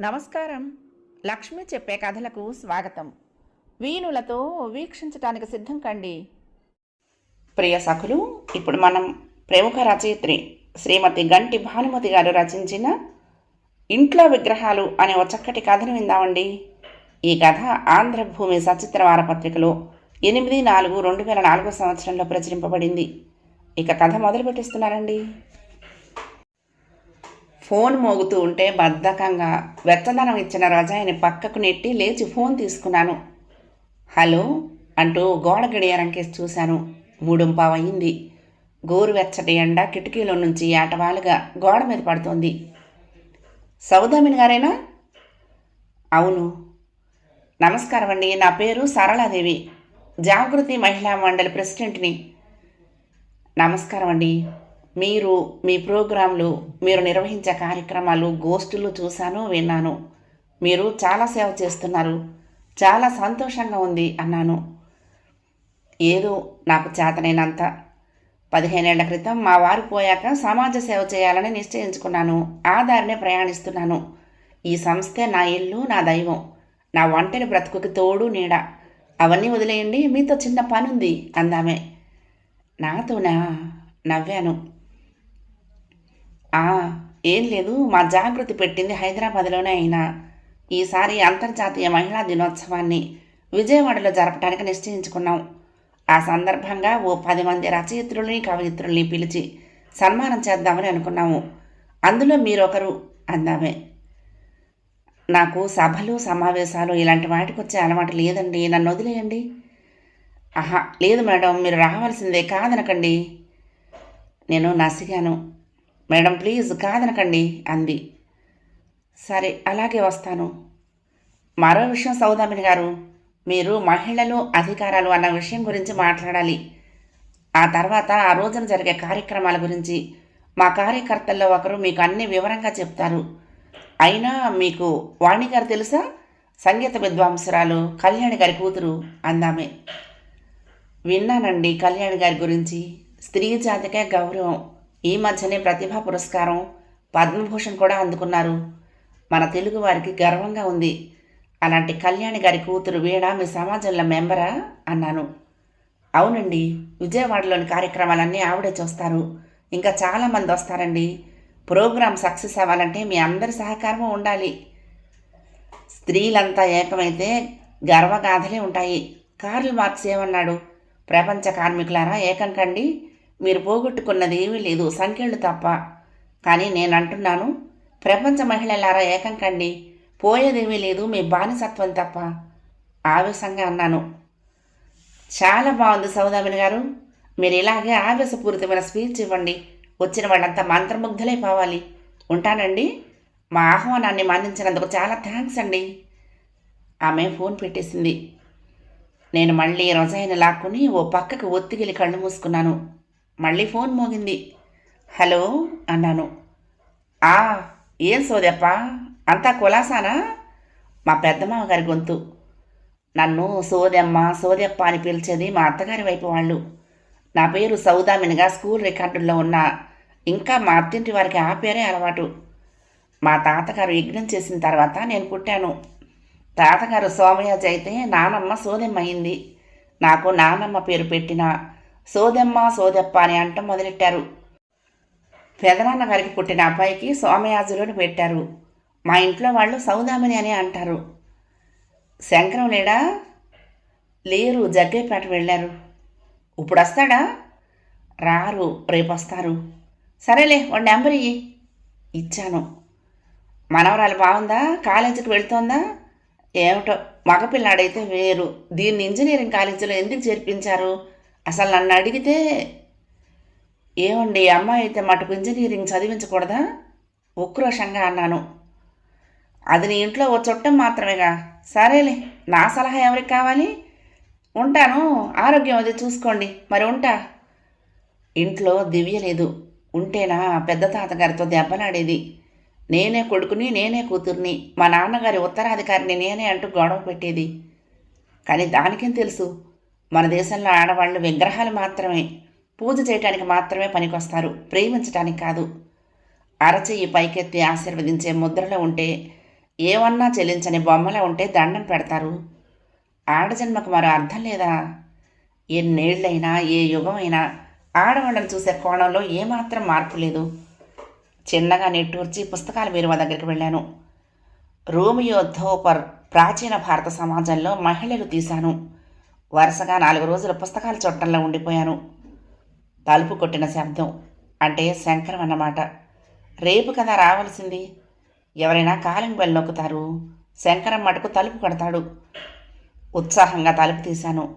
నమస్కారం. లక్ష్మి చెప్పే కథలకు స్వాగతం. వీణులతో వీక్షించటానికి సిద్ధం కండి. ప్రియ సఖులు ఇప్పుడు మనం ప్రముఖ రచయిత్రి శ్రీమతి గంటి భానుమతి గారు రచించిన ఇంట్లో విగ్రహాలు అనే ఒక చక్కటి కథను విందామండి. ఈ కథ ఆంధ్రభూమి సచిత్ర వారపత్రికలో ఎనిమిది నాలుగు రెండు వేల నాలుగో సంవత్సరంలో ప్రచురింపబడింది. ఇక కథ మొదలు పెట్టిస్తున్నారండి ఫోన్ మోగుతూ ఉంటే బద్ధకంగా వెచ్చదనం ఇచ్చిన రజాయిని పక్కకు నెట్టి లేచి ఫోన్ తీసుకున్నాను. హలో అంటూ గోడ గడియారంకేసి చూశాను. మూడుంపావయింది గోరువెచ్చటి ఎండ కిటికీలో నుంచి ఆటవాలుగా గోడ మీద పడుతోంది. సౌదామిని గారేనా? అవును. నమస్కారం అండి. నా పేరు సరళాదేవి. జాగృతి మహిళా మండలి ప్రెసిడెంట్ని. నమస్కారం అండి. మీరు మీ ప్రోగ్రాంలు మీరు నిర్వహించే కార్యక్రమాలు గోష్ఠులు చూశాను విన్నాను. మీరు చాలా సేవ చేస్తున్నారు. చాలా సంతోషంగా ఉంది అన్నాను. ఏదో నాకు చేతనైనంత. పదిహేనేళ్ళ క్రితం మా వారు పోయాక సమాజ సేవ చేయాలని నిశ్చయించుకున్నాను. ఆ దారినే ప్రయాణిస్తున్నాను. ఈ సంస్థే నా ఇల్లు నా దైవం. నా వంటని బ్రతుకుకి తోడు నీడ. అవన్నీ వదిలేయండి మీతో చిన్న పనుంది అందామే. నాతోనా? నవ్వాను. ఏం లేదు మా జాగృతి పెట్టింది హైదరాబాద్లోనే అయినా. ఈసారి అంతర్జాతీయ మహిళా దినోత్సవాన్ని విజయవాడలో జరపడానికి నిశ్చయించుకున్నాం. ఆ సందర్భంగా ఓ పది మంది రచయిత్రుల్ని కవయిత్రుల్ని పిలిచి సన్మానం చేద్దామని అనుకున్నాము. అందులో మీరొకరు అందామే. నాకు సభలు సమావేశాలు ఇలాంటి వాటికి వచ్చే అలవాటు లేదండి. నన్ను వదిలేయండి. ఆహా లేదు మేడం మీరు రావాల్సిందే కాదనకండి. నేను నసిగాను. మేడం ప్లీజ్ కాదనకండి అంది. సరే అలాగే వస్తాను. మరో విషయం సౌదామిని గారు మీరు మహిళలు అధికారాలు అన్న విషయం గురించి మాట్లాడాలి. ఆ తర్వాత ఆ రోజున జరిగే కార్యక్రమాల గురించి మా కార్యకర్తల్లో ఒకరు మీకు అన్ని వివరంగా చెప్తారు. అయినా మీకు వాణి గారు తెలుసా? సంగీత విద్వాంసురాలు కళ్యాణి గారి కూతురు అందామే. విన్నానండి కళ్యాణి గారి గురించి. స్త్రీ జాతికే గౌరవం. ఈ మధ్యనే ప్రతిభా పురస్కారం పద్మభూషణ్ కూడా అందుకున్నారు. మన తెలుగు వారికి గర్వంగా ఉంది. అలాంటి కళ్యాణి గారి కూతురు వీణ మీ సమాజంలో మెంబరా? అన్నాను. అవునండి విజయవాడలోని కార్యక్రమాలన్నీ ఆవిడే చూస్తారు. ఇంకా చాలామంది వస్తారండి. ప్రోగ్రాం సక్సెస్ అవ్వాలంటే మీ అందరి సహకారము ఉండాలి. స్త్రీలంతా ఏకమైతే గర్వగాథలే ఉంటాయి. కార్ల్ మార్క్స్ ఏమన్నాడు? ప్రపంచ కార్మికులారా ఏకం కండి. మీరు పోగొట్టుకున్నది ఏమీ లేదు. సంఖ్యలు తప్ప. కానీ నేను అంటున్నాను ప్రపంచ మహిళలారా ఏకం కండి. పోయేదేమీ లేదు మీ బానిసత్వం తప్ప. ఆవేశంగా అన్నాను. చాలా బాగుంది సౌదామిని గారు. మీరు ఇలాగే ఆవేశపూరితమైన స్పీచ్ ఇవ్వండి. వచ్చిన వాళ్ళంతా మంత్రముగ్ధులైపోవాలి ఉంటానండి. మా ఆహ్వానాన్ని మన్నించినందుకు చాలా థ్యాంక్స్ అండి. ఆమె ఫోన్ పెట్టేసింది. నేను మళ్ళీ రజాయిని లాక్కుని ఓ పక్కకు ఒత్తిగిలి కళ్ళు మూసుకున్నాను. మళ్ళీ ఫోన్ మోగింది. హలో అన్నాను. ఆ ఏం సోదప్ప? అంతా కులాసానా? మా పెద్దమ్మ గారి గొంతు. నన్ను సోదెమ్మ సోదెప్ప అని పిలిచేది మా అత్తగారి వైపు వాళ్ళు. నా పేరు సౌదామినిగా స్కూల్ రికార్డుల్లో ఉన్న ఇంకా మా అత్తింటి వారికి ఆ పేరే అలవాటు. మా తాతగారు యజ్ఞం చేసిన తర్వాత నేను పుట్టాను. తాతగారు సోమయాజి అయితే నానమ్మ సోదెమ్మ అయింది. నాకు నానమ్మ పేరు పెట్టిన సోదెమ్మ సోదెప్ప అని అంటం మొదలెట్టారు. పెదనాన్న గారికి పుట్టిన అబ్బాయికి సోమయాజులను పెట్టారు. మా ఇంట్లో వాళ్ళు సౌదామిని అని అంటారు. శంకరం లేడా? లేరు జగ్గైపేట వెళ్ళారు. ఇప్పుడు వస్తాడా రారు రేపు వస్తారు సరేలే వాడి నెంబర్ ఇయ్యి. ఇచ్చాను. మనవరాలు బాగుందా? కాలేజీకి వెళ్తోందా? ఏమిటో? మగపిల్లాడైతే వేరు. దీన్ని ఇంజనీరింగ్ కాలేజీలో ఎందుకు చేర్పించారు? అసలు నన్ను అడిగితే ఏమండి అమ్మాయి అయితే మటుకు ఇంజనీరింగ్ చదివించకూడదా? ఉక్రోషంగా అన్నాను. అది నీ ఇంట్లో ఓ చుట్టం మాత్రమేగా. సరేలే నా సలహా ఎవరికి కావాలి? ఉంటాను ఆరోగ్యం అది చూసుకోండి. మరి ఉంటా. ఇంట్లో దివ్య లేదు. ఉంటేనా పెద్ద తాతగారితో దెబ్బలాడేది. నేనే కొడుకుని నేనే కూతుర్ని. మా నాన్నగారి ఉత్తరాధికారిని నేనే అంటూ గొడవ పెట్టేది. కానీ దానికేం తెలుసు? మన దేశంలో ఆడవాళ్ళు విగ్రహాలు మాత్రమే పూజ చేయటానికి మాత్రమే పనికొస్తారు ప్రేమించటానికి కాదు. అరచెయ్యి పైకెత్తి ఆశీర్వదించే ముద్రలో ఉంటే ఏమన్నా చెల్లించని బొమ్మలా ఉంటే దండం పెడతారు. ఆడజన్మకు మరో అర్థం లేదా? ఎన్నేళ్ళైనా ఏ యుగమైనా ఆడవాళ్ళని చూసే కోణంలో ఏమాత్రం మార్పు లేదు. చిన్నగా నిట్టూర్చి పుస్తకాల బీరువా దగ్గరికి వెళ్ళాను. రోమియో ధోపర్ ప్రాచీన భారత సమాజంలో మహిళలు తీశాను. వరుసగా నాలుగు రోజులు పుస్తకాలు చూడటంలో ఉండిపోయాను. తలుపు కొట్టిన శబ్దం అంటే శంకరం అన్నమాట. రేపు కదా రావాల్సింది. ఎవరైనా కాలింగ్ బెల్ నొక్కుతారు. శంకరం మటుకు తలుపు కొడతాడు. ఉత్సాహంగా తలుపు తీశాను.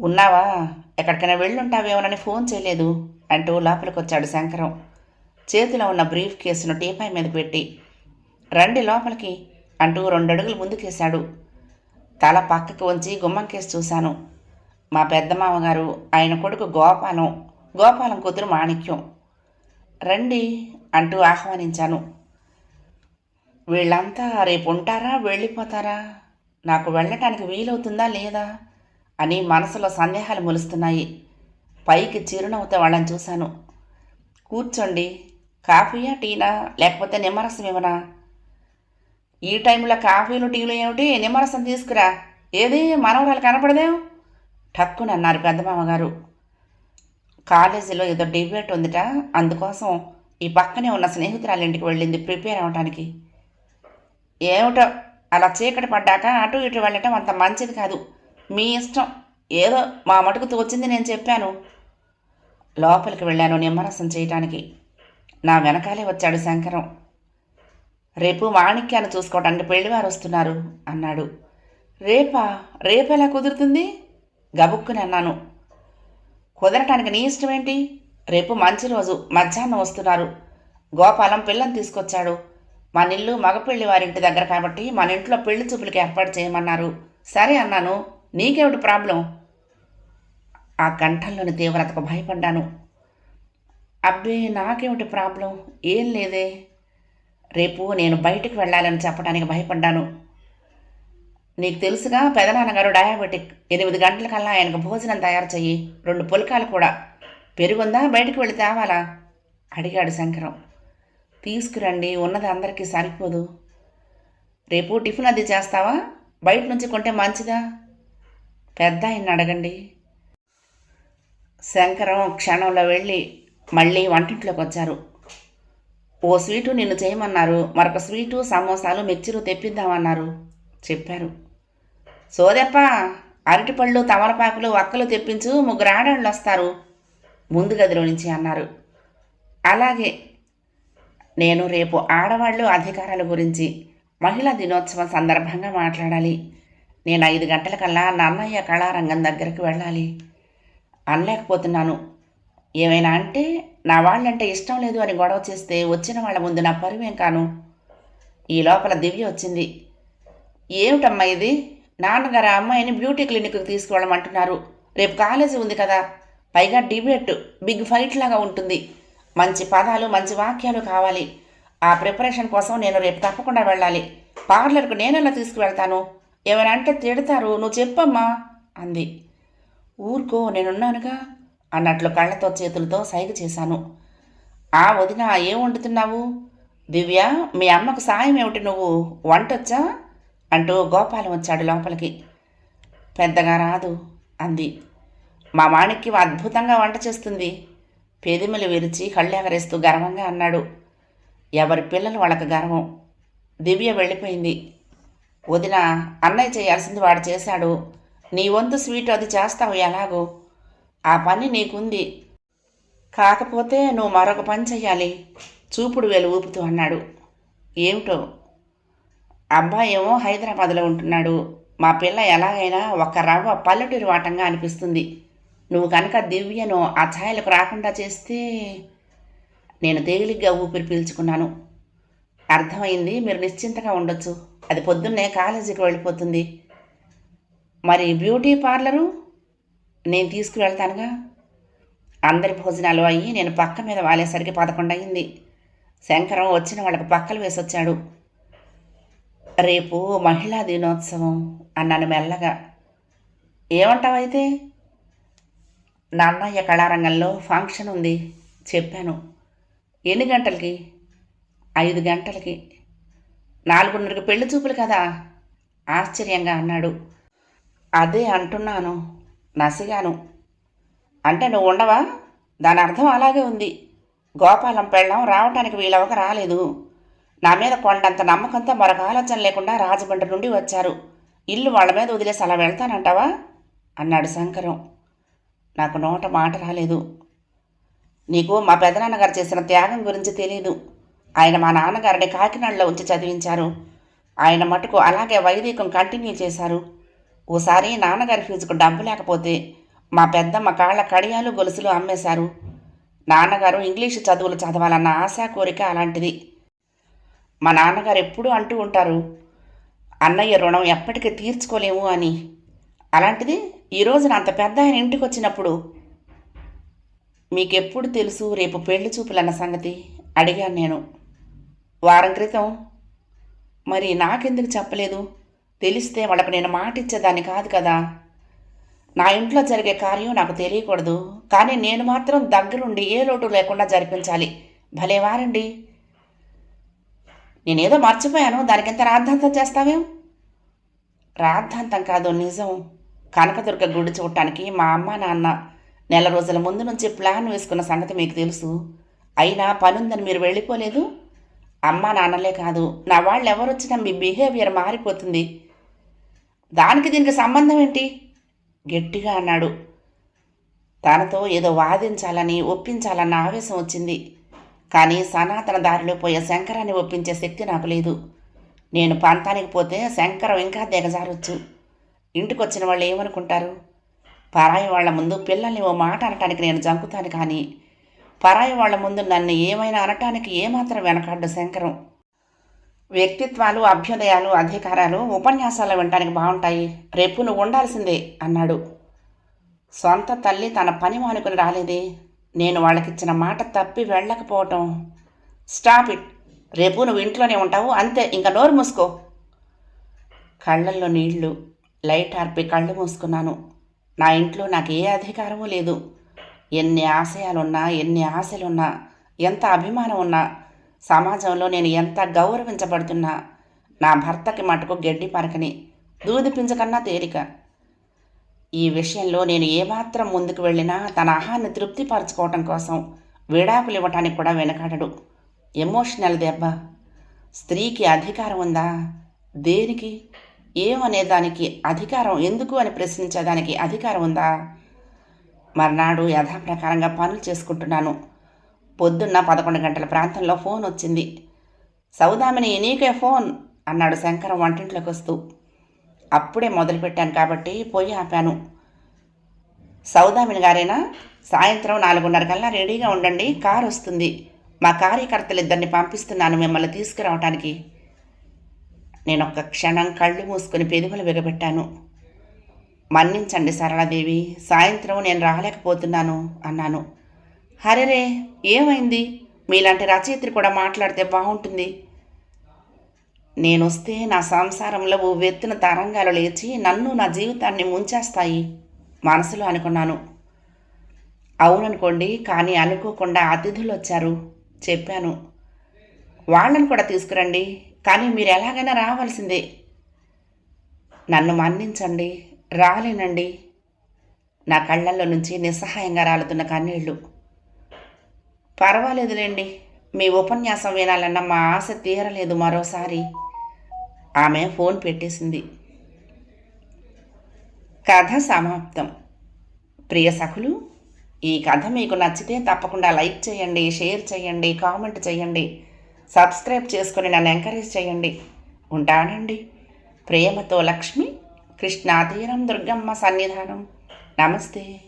ఉన్నావా? ఎక్కడికైనా వెళ్ళుంటావేమోనని ఫోన్ చేయలేదు అంటూ లోపలికి వచ్చాడు శంకరం. చేతిలో ఉన్న బ్రీఫ్ కేసును టీపాయ్ మీద పెట్టి రండి లోపలికి అంటూ రెండు అడుగులు ముందుకేశాడు. తల పక్కకి ఉంచి గుమ్మంకేసి చూశాను. మా పెద్ద మామగారు ఆయన కొడుకు గోపాలం గోపాలం కూతురు మాణిక్యం. రండి అంటూ ఆహ్వానించాను. వీళ్ళంతా రేపు ఉంటారా వెళ్ళిపోతారా? నాకు వెళ్ళటానికి వీలవుతుందా లేదా అని మనసులో సందేహాలు మొలుస్తున్నాయి. పైకి చిరునవ్వుతో వాళ్ళని చూశాను. కూర్చోండి. కాఫీయా టీనా లేకపోతే నిమ్మరసం ఇవ్వనా ఈ టైంలో కాఫీలు టీలు ఏమిటి? నిమ్మరసం తీసుకురా. ఏది? మనవరాలు కనపడదేం? టక్కుని అన్నారు పెద్దమామగారు. కాలేజీలో ఏదో డిబేట్ ఉందిట. అందుకోసం ఈ పక్కనే ఉన్న స్నేహితురాలు ఇంటికి వెళ్ళింది ప్రిపేర్ అవ్వటానికి ఏమిటో? అలా చీకటి పడ్డాక అటు ఇటు వెళ్ళటం అంత మంచిది కాదు. మీ ఇష్టం. ఏదో మా మటుకు తోచింది నేను చెప్పాను. లోపలికి వెళ్ళాను నిమ్మరసం చేయటానికి. నా వెనకాలే వచ్చాడు శంకరం. రేపు మాణిక్యాన్ని చూసుకోవడానికి పెళ్ళివారు వస్తున్నారు అన్నాడు. రేపా? రేపెలా కుదురుతుంది? గబుక్కుని అన్నాను. కుదరటానికి నీ ఇష్టం ఏంటి? రేపు మంచి రోజు మధ్యాహ్నం వస్తున్నారు. గోపాలం పిల్లని తీసుకొచ్చాడు. మన ఇల్లు మగపెళ్ళి వారింటి దగ్గర కాబట్టి మన ఇంట్లో పెళ్ళి చూపులకి ఏర్పాటు చేయమన్నారు. సరే అన్నాను. నీకేమిటి ప్రాబ్లం? ఆ కంఠంలోని తీవ్రతకు భయపడ్డాను. అబ్బే నాకేమిటి ప్రాబ్లం? ఏం లేదే. రేపు నేను బయటికి వెళ్ళాలని చెప్పడానికి భయపడ్డాను. నీకు తెలుసుగా పెదనాన్నగారు డయాబెటిక్. ఎనిమిది గంటలకల్లా ఆయనకు భోజనం తయారు చెయ్యి. రెండు పులకాలు కూడా. పెరుగుందా? బయటకు వెళ్ళి తేవాలా? అడిగాడు శంకరం. తీసుకురండి ఉన్నది అందరికీ సరిపోదు. రేపు టిఫిన్ అది చేస్తావా? బయట నుంచి కొంటే మంచిదా? పెద్ద ఆయన అడగండి. శంకరం క్షణంలో వెళ్ళి మళ్ళీ వంటింట్లోకి వచ్చారు. ఓ స్వీటు నిన్ను చేయమన్నారు మరొక స్వీటు సమోసాలు మిక్చరు తెప్పిద్దామన్నారు. చెప్పారు. సోదెప్ప అరటిపళ్ళు తమలపాకులు వక్కలు తెప్పించు ముగ్గురు ఆడళ్ళు వస్తారు. ముందు గదిలో నుంచి అన్నారు. అలాగే నేను రేపు ఆడవాళ్ళు అధికారాల గురించి మహిళా దినోత్సవం సందర్భంగా మాట్లాడాలి. నేను ఐదు గంటలకల్లా నన్నయ్య కళారంగం దగ్గరికి వెళ్ళాలి. అనలేకపోతున్నాను. ఏమైనా అంటే నా వాళ్ళంటే ఇష్టం లేదు అని గొడవ చేస్తే వచ్చిన వాళ్ళ ముందు నా పరువేం కాను? ఈ లోపల దివ్య వచ్చింది. ఏమిటమ్మా ఇది? నాన్నగారు ఆ అమ్మాయిని బ్యూటీ క్లినిక్కి తీసుకువెళ్ళమంటున్నారు. రేపు కాలేజీ ఉంది కదా. పైగా డిబేట్ బిగ్ ఫైట్ లాగా ఉంటుంది. మంచి పదాలు మంచి వాక్యాలు కావాలి. ఆ ప్రిపరేషన్ కోసం నేను రేపు తప్పకుండా వెళ్ళాలి. పార్లర్కు నేనెలా తీసుకువెళ్తాను? ఏమైనా అంటే తిడతారు. నువ్వు చెప్పమ్మా అంది. ఊరుకో నేనున్నానుగా. అన్నట్లు కళ్ళతో చేతులతో సైగ చేశాను. ఆ వదిన ఏం వండుతున్నావు? దివ్య మీ అమ్మకు సాయం ఏమిటి నువ్వు? వంటొచ్చా? అంటూ గోపాలం వచ్చాడు లోపలికి. పెద్దగా రాదు అంది. మా మాణిక్యం అద్భుతంగా వంట చేస్తుంది. పెదిమలు విరిచి కళ్ళెగరేస్తూ గర్వంగా అన్నాడు. ఎవరి పిల్లలు వాళ్ళకి గర్వం. దివ్య వెళ్ళిపోయింది. వదిన అన్నయ్య చేయాల్సింది వాడు చేశాడు. నీ వంతు స్వీట్ అది చేస్తావు ఎలాగో? ఆ పని నీకుంది. కాకపోతే నువ్వు మరొక పని చెయ్యాలి. చూపుడు వేలు ఊపుతూ అన్నాడు. ఏమిటో? అబ్బాయి ఏమో హైదరాబాద్లో ఉంటున్నాడు. మా పిల్ల ఎలాగైనా ఒక రవ్వ పల్లెటూరి వాటంగా అనిపిస్తుంది. నువ్వు కనుక దివ్యను ఆ ఛాయలకు రాకుండా చేస్తే నేను తేలిగ్గా ఊపిరి పీల్చుకున్నాను. అర్థమైంది? మీరు నిశ్చింతగా ఉండొచ్చు. అది పొద్దున్నే కాలేజీకి వెళ్ళిపోతుంది. మరి బ్యూటీ పార్లరు? నేను తీసుకువెళ్తానుగా. అందరి భోజనాలు అయ్యి నేను పక్క మీద వాలేసరికి పదకొండు అయింది శంకరం వచ్చిన వాళ్ళకి పక్కలు వేసొచ్చాడు. రేపు మహిళా దినోత్సవం అన్నాను మెల్లగా. ఏమంటావైతే? నాన్నయ్య కళారంగంలో ఫంక్షన్ ఉంది చెప్పాను. ఎన్ని గంటలకి? ఐదు గంటలకి. నాలుగున్నరకు పెళ్ళి చూపులు కదా? ఆశ్చర్యంగా అన్నాడు. అదే అంటున్నాను. నసిగాను. అంటే నువ్వు ఉండవా? దాని అర్థం అలాగే ఉంది. గోపాలం పెళ్ళం రావటానికి వీలవక రాలేదు. నా మీద కొండంత నమ్మకంతో మరొక ఆలోచన లేకుండా రాజమండ్రి నుండి వచ్చారు. ఇల్లు వాళ్ళ మీద వదిలేసి అలా వెళ్తానంటావా? అన్నాడు శంకరం. నాకు నోట మాట రాలేదు. నీకు మా పెదనాన్నగారు చేసిన త్యాగం గురించి తెలియదు ఆయన మా నాన్నగారిని కాకినాడలో ఉంచి చదివించారు. ఆయన మటుకు అలాగే వైదికం కంటిన్యూ చేశారు. ఓసారి నాన్నగారి ఫీజుకు డబ్బు లేకపోతే మా పెద్దమ్మ కాళ్ళ కడియాలు గొలుసులు అమ్మేశారు. నాన్నగారు ఇంగ్లీషు చదువులు చదవాలన్న ఆశా కోరిక అలాంటిది. మా నాన్నగారు ఎప్పుడూ అంటూ ఉంటారు అన్నయ్య రుణం ఎప్పటికీ తీర్చుకోలేము అని. అలాంటిది ఈరోజు అంత పెద్ద ఆయన ఇంటికి వచ్చినప్పుడు మీకెప్పుడు తెలుసు రేపు పెళ్ళి చూపులన్న సంగతి? అడిగాను నేను. వారం క్రితం మరి నాకెందుకు చెప్పలేదు? తెలిస్తే వాళ్ళకు నేను మాట ఇచ్చేదాన్ని కాదు కదా. నా ఇంట్లో జరిగే కార్యం నాకు తెలియకూడదు. కానీ నేను మాత్రం దగ్గరుండి ఏ లోటు లేకుండా జరిపించాలి. భలేవారండి నేనేదో మర్చిపోయాను. దానికి ఎంత రాద్ధాంతం చేస్తావేం? రాద్ధాంతం కాదు నిజం. కనకదుర్గ గుడి చూడటానికి మా అమ్మ నాన్న నెల రోజుల ముందు నుంచి ప్లాన్ వేసుకున్న సంగతి మీకు తెలుసు. అయినా పనుందని మీరు వెళ్ళిపోలేదు? అమ్మా నాన్నలే కాదు. నా వాళ్ళు ఎవరొచ్చినా మీ బిహేవియర్ మారిపోతుంది. దానికి దీనికి సంబంధం ఏంటి? గట్టిగా అన్నాడు. తనతో ఏదో వాదించాలని ఒప్పించాలన్న ఆవేశం వచ్చింది. కానీ సనాతన దారిలో పోయే శంకరాన్ని ఒప్పించే శక్తి నాకు లేదు. నేను పంతానికి పోతే శంకరం ఇంకా దిగజారొచ్చు. ఇంటికి వచ్చిన వాళ్ళు ఏమనుకుంటారు? పరాయి వాళ్ళ ముందు పిల్లల్ని ఓ మాట అనటానికి నేను జంకుతాను కానీ పరాయి వాళ్ళ ముందు నన్ను ఏమైనా అనటానికి ఏమాత్రం వెనకాడ్డు శంకరం. వ్యక్తిత్వాలు అభ్యుదయాలు అధికారాలు ఉపన్యాసాలు వినటానికి బాగుంటాయి. రేపు నువ్వు ఉండాల్సిందే అన్నాడు. సొంత తల్లి తన పని మానుకుని రాలేదే. నేను వాళ్ళకిచ్చిన మాట తప్పి వెళ్ళకపోవటం. Stop it. రేపు నువ్వు ఇంట్లోనే ఉంటావు. అంతే. ఇంకా నోరు మూసుకో. కళ్ళల్లో నీళ్ళు. లైట్ ఆర్పి కళ్ళు మూసుకున్నాను. నా ఇంట్లో నాకు ఏ అధికారమూ లేదు. ఎన్ని ఆశయాలున్నా ఎన్ని ఆశలున్నా ఎంత అభిమానం ఉన్నా సమాజంలో నేను ఎంత గౌరవించబడుతున్నా నా భర్తకి మటుకు గడ్డి పరకని దూది పింజకన్నా తేలిక. ఈ విషయంలో నేను ఏమాత్రం ముందుకు వెళ్ళినా తన ఆహాన్ని తృప్తిపరచుకోవటం కోసం విడాకులు ఇవ్వటానికి కూడా వెనకాడడు. ఎమోషనల్ దెబ్బ. స్త్రీకి అధికారం ఉందా? దేనికి? ఏమనే దానికి అధికారం ఎందుకు అని ప్రశ్నించేదానికి అధికారం ఉందా? మర్నాడు యథాప్రకారంగా పనులు చేసుకుంటున్నాను. పొద్దున్న పదకొండు గంటల ప్రాంతంలో ఫోన్ వచ్చింది. సౌదామిని నీకే ఫోన్ అన్నాడు శంకరం వంటింట్లోకి వస్తూ. అప్పుడే మొదలుపెట్టాను కాబట్టి పోయి ఆపాను. సౌదామిని గారేనా? సాయంత్రం నాలుగున్నర కల్లా రెడీగా ఉండండి కారు వస్తుంది. మా కార్యకర్తలు ఇద్దరిని పంపిస్తున్నాను మిమ్మల్ని తీసుకురావటానికి. నేను ఒక్క క్షణం కళ్ళు మూసుకుని పెదవులు విగబెట్టాను. మన్నించండి సరళాదేవి సాయంత్రం నేను రాలేకపోతున్నాను అన్నాను. హరేరే ఏమైంది? మీలాంటి రచయిత్రి కూడా మాట్లాడితే బాగుంటుంది. నేనొస్తే నా సంసారంలో ఓ వెత్తిన తరంగాలు లేచి నన్ను నా జీవితాన్ని ముంచేస్తాయి. మనసులో అనుకున్నాను. అవుననుకోండి కానీ అనుకోకుండా అతిథులు వచ్చారు చెప్పాను. వాళ్ళని కూడా తీసుకురండి కానీ మీరు ఎలాగైనా రావాల్సిందే. నన్ను మన్నించండి రాలేనండి. నా కళ్ళల్లో నుంచి నిస్సహాయంగా రాలుతున్న కన్నీళ్ళు పర్వాలేదులేండి. మీ ఉపన్యాసం వినాలన్న మా ఆశ తీరలేదు మరోసారి. ఆమె ఫోన్ పెట్టేసింది. కథ సమాప్తం. ప్రియ సఖులు ఈ కథ మీకు నచ్చితే తప్పకుండా లైక్ చేయండి షేర్ చేయండి కామెంట్ చేయండి సబ్స్క్రైబ్ చేసుకొని నన్ను ఎంకరేజ్ చేయండి. ఉంటానండి. ప్రేమతో లక్ష్మి కృష్ణాతీరం దుర్గమ్మ సన్నిధానం. నమస్తే.